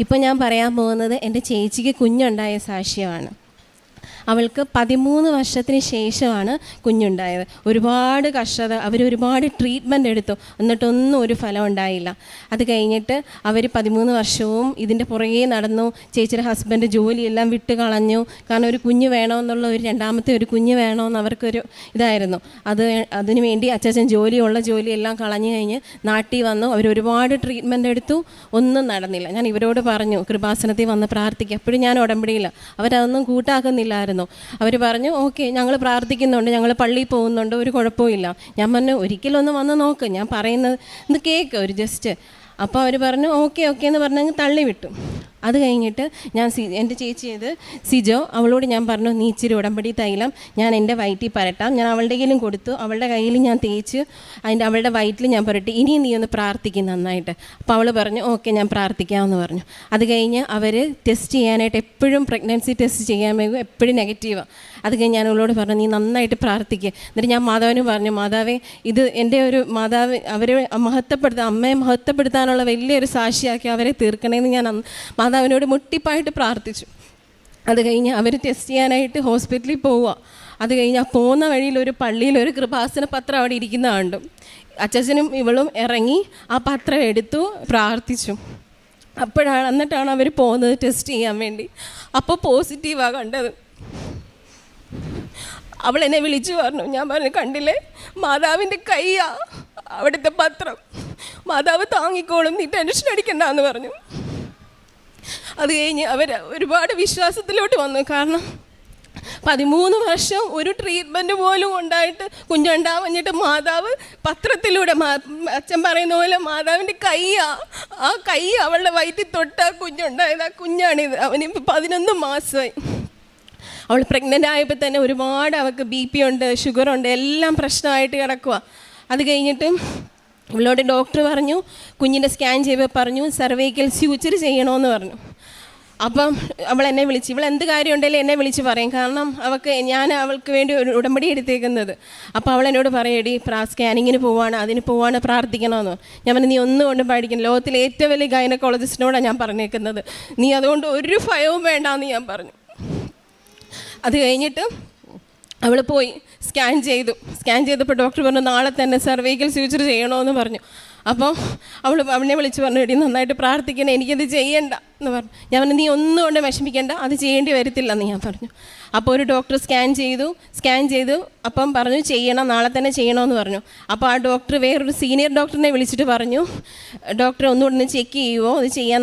ഇപ്പോൾ ഞാൻ പറയാൻ പോകുന്നത് എന്റെ ചേച്ചിക്ക് കുഞ്ഞുണ്ടായ സാക്ഷ്യമാണ്. അവൾക്ക് പതിമൂന്ന് വർഷത്തിന് ശേഷമാണ് കുഞ്ഞുണ്ടായത്. ഒരുപാട് കഷ്ടത അവർ ഒരുപാട് ട്രീറ്റ്മെന്റ് എടുത്തു. എന്നിട്ടൊന്നും ഒരു ഫലം ഉണ്ടായില്ല. അത് കഴിഞ്ഞിട്ട് അവർ പതിമൂന്ന് വർഷവും ഇതിന്റെ പുറകെ നടന്നു. ചേച്ചിയുടെ ഹസ്ബൻഡ് ജോലിയെല്ലാം വിട്ട് കളഞ്ഞു. കാരണം ഒരു കുഞ്ഞ് വേണമെന്നുള്ള ഒരു രണ്ടാമത്തെ ഒരു കുഞ്ഞ് വേണമെന്ന് അവർക്കൊരു ഇതായിരുന്നു. അത് അതിനു വേണ്ടി അച്ചാച്ചൻ ജോലിയുള്ള ജോലിയെല്ലാം കളഞ്ഞു കഴിഞ്ഞ് നാട്ടിൽ വന്നു. അവർ ഒരുപാട് ട്രീറ്റ്മെന്റ് എടുത്തു. ഒന്നും നടന്നില്ല. ഞാൻ ഇവരോട് പറഞ്ഞു കൃപാസനത്തിൽ വന്ന് പ്രാർത്ഥിക്കുക എപ്പോഴും ഞാൻ ഉടമ്പടിയില്ല. അവരതൊന്നും കൂട്ടാക്കുന്നില്ലായിരുന്നു. അവർ പറഞ്ഞു ഓക്കെ ഞങ്ങൾ പ്രാർത്ഥിക്കുന്നുണ്ട് ഞങ്ങൾ പള്ളിയിൽ പോകുന്നുണ്ട് ഒരു കുഴപ്പമില്ല ഞാൻ പറഞ്ഞു ഒരിക്കലും ഒന്ന് വന്ന് നോക്ക് ഞാൻ പറയുന്നത് ഒന്ന് കേൾക്ക് ഒരു ജസ്റ്റ് അപ്പോൾ അവർ പറഞ്ഞു ഓക്കെ ഓക്കെ എന്ന് പറഞ്ഞങ്ങ് തള്ളി വിട്ടു അത് കഴിഞ്ഞിട്ട് ഞാൻ സി എന്റെ ചേച്ചി ചെയ്ത് സിജോ അവളോട് ഞാൻ പറഞ്ഞു നീ ഇച്ചിരി ഉടമ്പടി തൈലം ഞാൻ എന്റെ വയറ്റിൽ പരട്ടാം. ഞാൻ അവളുടെ കയ്യിലും കൊടുത്തു. അവളുടെ കയ്യിൽ ഞാൻ തേച്ച് അതിന്റെ അവളുടെ വയറ്റിൽ ഞാൻ പുരട്ടി. ഇനിയും നീ ഒന്ന് പ്രാർത്ഥിക്കും നന്നായിട്ട്. അപ്പോൾ അവൾ പറഞ്ഞു ഓക്കെ ഞാൻ പ്രാർത്ഥിക്കാമെന്ന് പറഞ്ഞു. അത് കഴിഞ്ഞ് അവർ ടെസ്റ്റ് ചെയ്യാനായിട്ട് എപ്പോഴും പ്രഗ്നൻസി ടെസ്റ്റ് ചെയ്യാൻ വേഗം എപ്പോഴും നെഗറ്റീവാണ് അത് കഴിഞ്ഞ് ഞാൻ അവളോട് പറഞ്ഞു നീ നന്നായിട്ട് പ്രാർത്ഥിക്കുക എന്നിട്ട് ഞാൻ മാതാവിന് പറഞ്ഞു മാതാവേ ഇത് എന്റെ ഒരു മാതാവ് അവരെ മഹത്വപ്പെടുത്താൻ അമ്മയെ മഹത്വപ്പെടുത്താനുള്ള വലിയൊരു സാക്ഷിയാക്കി അവരെ തീർക്കണമെന്ന് ഞാൻ മാതാവിനോട് മുട്ടിപ്പായിട്ട് പ്രാർത്ഥിച്ചു. അത് കഴിഞ്ഞ് അവർ ടെസ്റ്റ് ചെയ്യാനായിട്ട് ഹോസ്പിറ്റലിൽ പോവുക. അത് കഴിഞ്ഞ് ആ പോകുന്ന വഴിയിൽ ഒരു പള്ളിയിൽ ഒരു കൃപാസന പത്രം അവിടെ ഇരിക്കുന്ന കണ്ടു. അച്ഛനും ഇവളും ഇറങ്ങി ആ പത്രം എടുത്തു പ്രാർത്ഥിച്ചു. അപ്പോഴാണ് എന്നിട്ടാണ് അവർ പോകുന്നത് ടെസ്റ്റ് ചെയ്യാൻ വേണ്ടി. അപ്പോൾ പോസിറ്റീവാണ് കണ്ടത്. അവൾ എന്നെ വിളിച്ചു പറഞ്ഞു. ഞാൻ പറഞ്ഞു കണ്ടില്ലേ? മാതാവിന്റെ കൈയാ അവിടുത്തെ പത്രം. മാതാവ് താങ്ങിക്കോളും നീ ടെൻഷൻ അടിക്കണ്ട എന്ന് പറഞ്ഞു. അത് കഴിഞ്ഞ് അവർ ഒരുപാട് വിശ്വാസത്തിലോട്ട് വന്നു. കാരണം പതിമൂന്ന് വർഷം ഒരു ട്രീറ്റ്മെന്റ് പോലും ഉണ്ടായിട്ട് കുഞ്ഞുണ്ടാവഞ്ഞിട്ട് മാതാവ് പത്രത്തിലൂടെ അച്ഛൻ പറയുന്ന പോലെ മാതാവിന്റെ കൈയാ ആ കൈ അവളുടെ വയറ്റിൽ തൊട്ട കുഞ്ഞുണ്ടായത്. ആ കുഞ്ഞാണിത്. അവനിപ്പോൾ പതിനൊന്ന് മാസമായി അവൾ പ്രഗ്നന്റ് ആയപ്പോൾ തന്നെ ഒരുപാട് അവൾക്ക് ബി പി ഉണ്ട് ഷുഗർ ഉണ്ട് എല്ലാം പ്രശ്നമായിട്ട് കിടക്കുക അത് കഴിഞ്ഞിട്ട് ഇവളോട് ഡോക്ടർ പറഞ്ഞു കുഞ്ഞിന്റെ സ്കാൻ ചെയ്യുമ്പോൾ പറഞ്ഞു സർവൈക്കൽ സ്യൂച്ചർ ചെയ്യണമെന്ന് പറഞ്ഞു. അപ്പം അവൾ എന്നെ വിളിച്ച് ഇവൾ എന്ത് കാര്യം ഉണ്ടെങ്കിലും എന്നെ വിളിച്ച് പറയും. കാരണം അവൾക്ക് ഞാൻ അവൾക്ക് വേണ്ടി ഒരു ഉടമ്പടി എടുത്തേക്കുന്നത്. അപ്പോൾ അവൾ എന്നോട് പറയടി പ്രാ സ്കാനിങ്ങിന് പോവാണ് അതിന് പോവാണ് പ്രാർത്ഥിക്കണമെന്ന് ഞാൻ പറഞ്ഞു നീ ഒന്നും കൊണ്ടും പഠിക്കണം ലോകത്തിലെ ഏറ്റവും വലിയ ഗൈനക്കോളജിസ്റ്റിനോടാണ് ഞാൻ പറഞ്ഞേക്കുന്നത്. നീ അതുകൊണ്ട് ഒരു ഭയവും വേണ്ടാന്ന് ഞാൻ പറഞ്ഞു. അത് കഴിഞ്ഞിട്ട് അവൾ പോയി സ്കാൻ ചെയ്തു. സ്കാൻ ചെയ്തപ്പോൾ ഡോക്ടർ പറഞ്ഞു നാളെ തന്നെ സർവൈക്കൽ സ്യൂച്ചർ ചെയ്യണമെന്ന് പറഞ്ഞു. അപ്പോൾ അവൾ അവനെ വിളിച്ച് പറഞ്ഞു എടി നന്നായിട്ട് പ്രാർത്ഥിക്കണം എനിക്കത് ചെയ്യണ്ട. എന്ന് പറഞ്ഞു. ഞാൻ പറഞ്ഞു നീ ഒന്നും കൊണ്ട് വിഷമിക്കേണ്ട അത് ചെയ്യേണ്ടി വരത്തില്ല എന്ന് ഞാൻ പറഞ്ഞു. അപ്പോൾ ഒരു ഡോക്ടർ സ്കാൻ ചെയ്തു സ്കാൻ ചെയ്തു അപ്പം പറഞ്ഞു ചെയ്യണം നാളെ തന്നെ ചെയ്യണമെന്ന് പറഞ്ഞു. അപ്പോൾ ആ ഡോക്ടർ വേറൊരു സീനിയർ ഡോക്ടറിനെ വിളിച്ചിട്ട് പറഞ്ഞു ഡോക്ടറെ ഒന്നുകൂടെ ഒന്ന് ചെക്ക് ചെയ്യുമോ അത് ചെയ്യാൻ